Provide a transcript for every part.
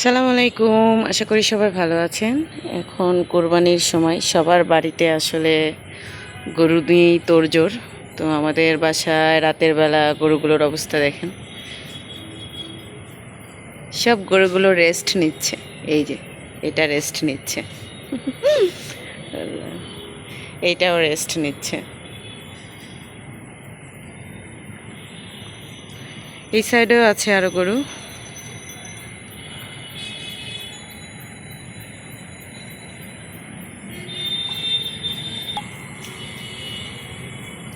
সালাম আলাইকুম, আশা করি সবাই ভালো আছেন। এখন কোরবানির সময়, সবার বাড়িতে আসলে গরু দিয়েই তোড়জোড়। তো আমাদের বাসায় রাতের বেলা গরুগুলোর অবস্থা দেখেন। সব গরুগুলো রেস্ট নিচ্ছে। এই যে, এটা রেস্ট নিচ্ছে। এইটাও রেস্ট নিচ্ছে। এই সাইডেও আছে আরও গরু।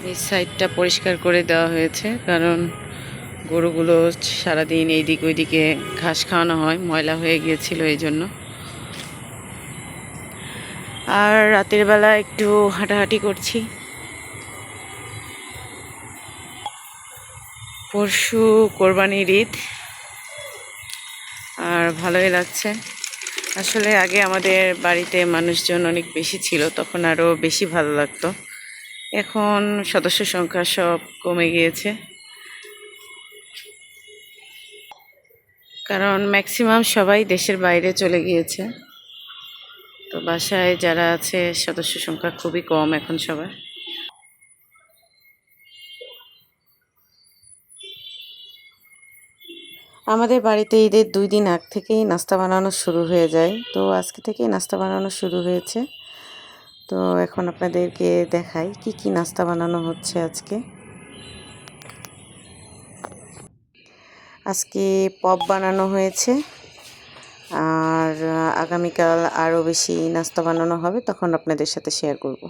এই সাইডটা পরিষ্কার করে দেওয়া হয়েছে, কারণ গরুগুলো সারাদিন এইদিক ওইদিকে ঘাস খাওয়ানো হয়, ময়লা হয়ে গিয়েছিল এই জন্য। আর রাতের বেলা একটু হাঁটাহাঁটি করছি। পরশু কোরবানির ঈদ, আর ভালোই লাগছে। আসলে আগে আমাদের বাড়িতে মানুষজন অনেক বেশি ছিল, তখন আরও বেশি ভালো লাগতো। এখন সদস্য সংখ্যা সব কমে গিয়েছে। কারণ ম্যাক্সিমাম সবাই দেশের বাইরে চলে গিয়েছে। তো বাসায় যারা আছে, সদস্য সংখ্যা খুবই কম এখন সবার। আমাদের বাড়িতে ঈদের দুই দিন আগ থেকেই নাস্তা বানানো শুরু হয়ে যায়। তো আজকে থেকেই নাস্তা বানানো শুরু হয়েছে। তো এখন আপনাদেরকে দেখাই কি কি নাস্তা বানানো হচ্ছে আজকে। আজকে পপ বানানো হয়েছে, আর আগামীকাল আরও বেশি নাস্তা বানানো হবে, তখন আপনাদের সাথে শেয়ার করব।